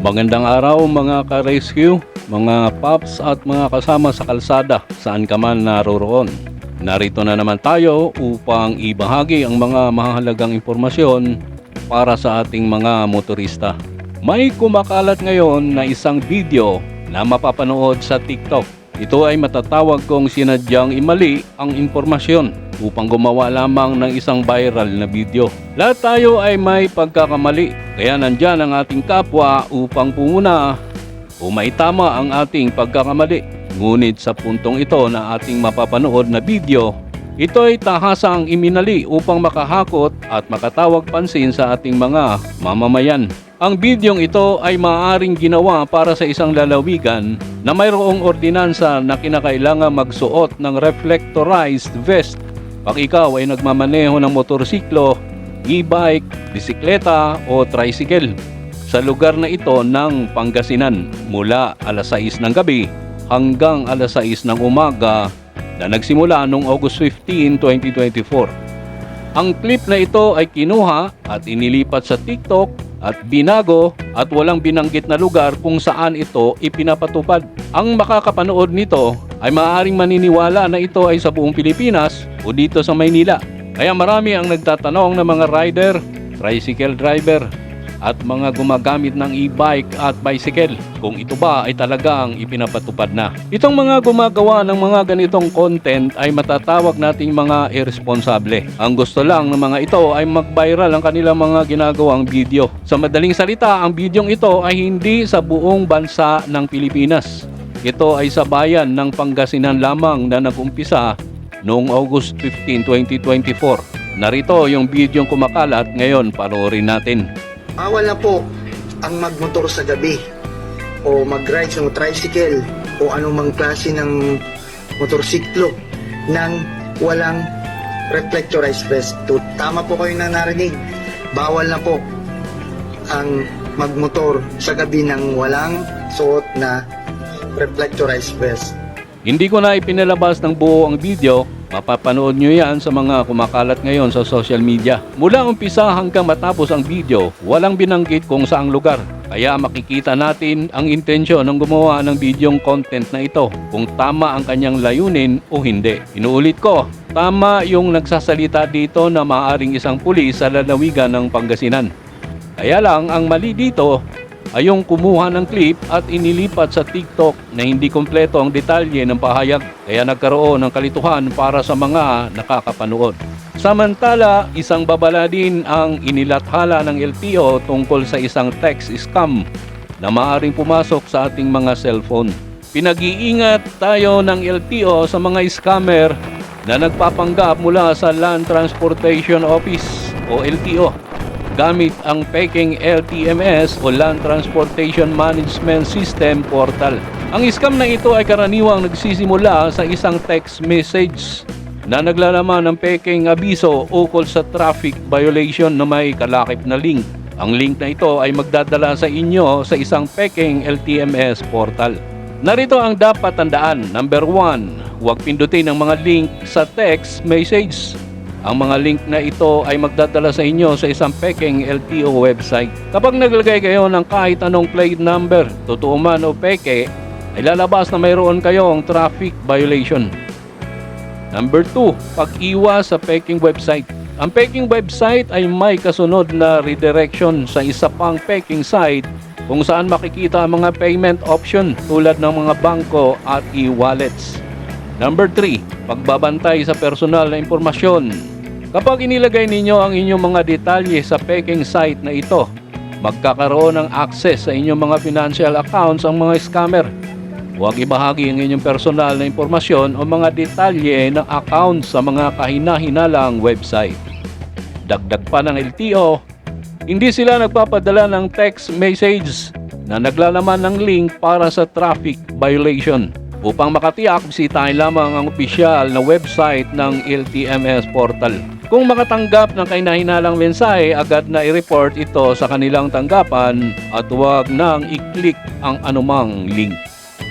Magandang araw mga ka-rescue, mga paps at mga kasama sa kalsada saan ka man naroroon. Narito na naman tayo upang ibahagi ang mga mahalagang impormasyon para sa ating mga motorista. May kumakalat ngayon na isang video na mapapanood sa TikTok. Ito ay matatawag kong sinadyang imali ang impormasyon upang gumawa lamang ng isang viral na video. Lahat tayo ay may pagkakamali, kaya nandyan ang ating kapwa upang pumuna o maitama ang ating pagkakamali. Ngunit sa puntong ito na ating mapapanood na video, ito ay tahasang iminali upang makahakot at makatawag pansin sa ating mga mamamayan. Ang bidyong ito ay maaaring ginawa para sa isang lalawigan na mayroong ordinansa na kinakailangan magsuot ng reflectorized vest pag ikaw ay nagmamaneho ng motorsiklo, e-bike, bisikleta o tricycle sa lugar na ito ng Pangasinan mula alas 6 ng gabi hanggang alas 6 ng umaga na nagsimula noong August 15, 2024. Ang clip na ito ay kinuha at inilipat sa TikTok at binago at walang binanggit na lugar kung saan ito ipinapatupad. Ang makakapanood nito ay maaaring maniniwala na ito ay sa buong Pilipinas o dito sa Maynila. Kaya marami ang nagtatanong ng mga rider, tricycle driver at mga gumagamit ng e-bike at bicycle kung ito ba ay talagang ipinapatupad na. Itong mga gumagawa ng mga ganitong content ay matatawag nating mga irresponsable. Ang gusto lang ng mga ito ay mag-viral ang kanilang mga ginagawang video. Sa madaling salita, ang bidyong ito ay hindi sa buong bansa ng Pilipinas. Ito ay sa bayan ng Pangasinan lamang na nag-umpisa noong August 15, 2024. Narito yung bidyong kumakalat ngayon, panoorin natin. Bawal na po ang magmotor sa gabi o mag-ride sa tricycle o anumang klase ng motorsiklo nang walang reflectorized vest. Tama po kayo na narinig. Bawal na po ang magmotor sa gabi nang walang suot na reflectorized vest. Hindi ko na ipinalabas ng buo ang video, mapapanood nyo yan sa mga kumakalat ngayon sa social media. Mula umpisa hanggang matapos ang video, walang binanggit kung saang lugar. Kaya makikita natin ang intensyon ng gumawa ng bidyong content na ito, kung tama ang kanyang layunin o hindi. Inuulit ko, tama yung nagsasalita dito na maaring isang pulis sa lalawigan ng Pangasinan. Kaya lang, ang mali dito ay yung kumuha ng clip at inilipat sa TikTok na hindi kompleto ang detalye ng pahayag kaya nagkaroon ng kalituhan para sa mga nakakapanood. Samantala, isang babala din ang inilathala ng LTO tungkol sa isang text scam na maaring pumasok sa ating mga cellphone. Pinag-iingat tayo ng LTO sa mga scammer na nagpapanggap mula sa Land Transportation Office o LTO gamit ang peking LTMS o Land Transportation Management System portal. Ang scam na ito ay karaniwang nagsisimula sa isang text message na naglalaman ng peking abiso ukol sa traffic violation na may kalakip na link. Ang link na ito ay magdadala sa inyo sa isang peking LTMS portal. Narito ang dapat tandaan. Number 1, huwag pindutin ang mga link sa text message. Ang mga link na ito ay magdadala sa inyo sa isang peking LTO website. Kapag naglagay kayo ng kahit anong plate number, totoo man o peke, ay lalabas na mayroon kayong traffic violation. Number 2, pag-iwas sa peking website. Ang peking website ay may kasunod na redirection sa isa pang peking site kung saan makikita ang mga payment option tulad ng mga bangko at e-wallets. Number 3, pagbabantay sa personal na impormasyon. Kapag inilagay ninyo ang inyong mga detalye sa peking site na ito, magkakaroon ng access sa inyong mga financial accounts ang mga scammer. Huwag ibahagi ang inyong personal na impormasyon o mga detalye ng account sa mga kahina-hinalang website. Dagdag pa ng LTO, hindi sila nagpapadala ng text message na naglalaman ng link para sa traffic violation. Upang makatiyak, bisitahin lamang ang opisyal na website ng LTMS portal. Kung makatanggap ng kahinahinalang mensahe, agad na i-report ito sa kanilang tanggapan at huwag nang i-click ang anumang link.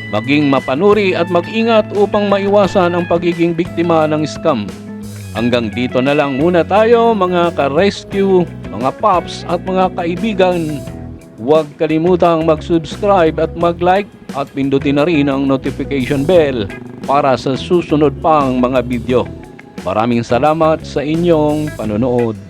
Maging mapanuri at mag-ingat upang maiwasan ang pagiging biktima ng scam. Hanggang dito na lang muna tayo mga ka-rescue, mga pops at mga kaibigan. huwag kalimutang mag-subscribe at mag-like at pindutin na rin ang notification bell para sa susunod pang mga video. Maraming salamat sa inyong panonood.